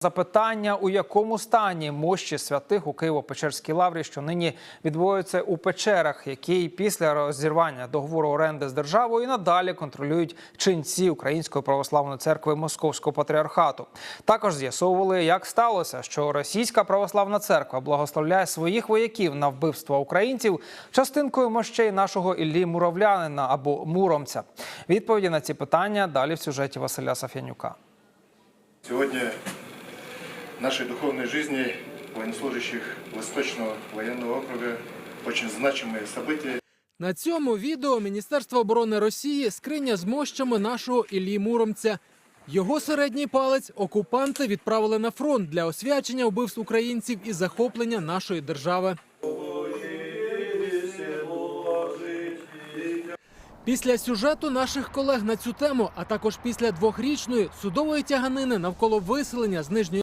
Запитання, у якому стані мощі святих у Києво-Печерській лаврі, що нині відбуваються у печерах, які після розірвання договору оренди з державою і надалі контролюють ченці Української православної церкви Московського патріархату. Також з'ясовували, як сталося, що Російська православна церква благословляє своїх вояків на вбивство українців частинкою мощей нашого Іллі Муравлянина або Муромця. Відповіді на ці питання далі в сюжеті Василя Сафянюка. Сегодня в нашей духовной жизни военнослужащих Восточного военного округа очень значимые события. На цьому відео Міністерство оборони Росії скриня з мощами нашого Іллі Муромця. Його середній палець окупанти відправили на фронт для освячення вбивств українців і захоплення нашої держави. Після сюжету наших колег на цю тему, а також після двохрічної судової тяганини навколо виселення з нижньої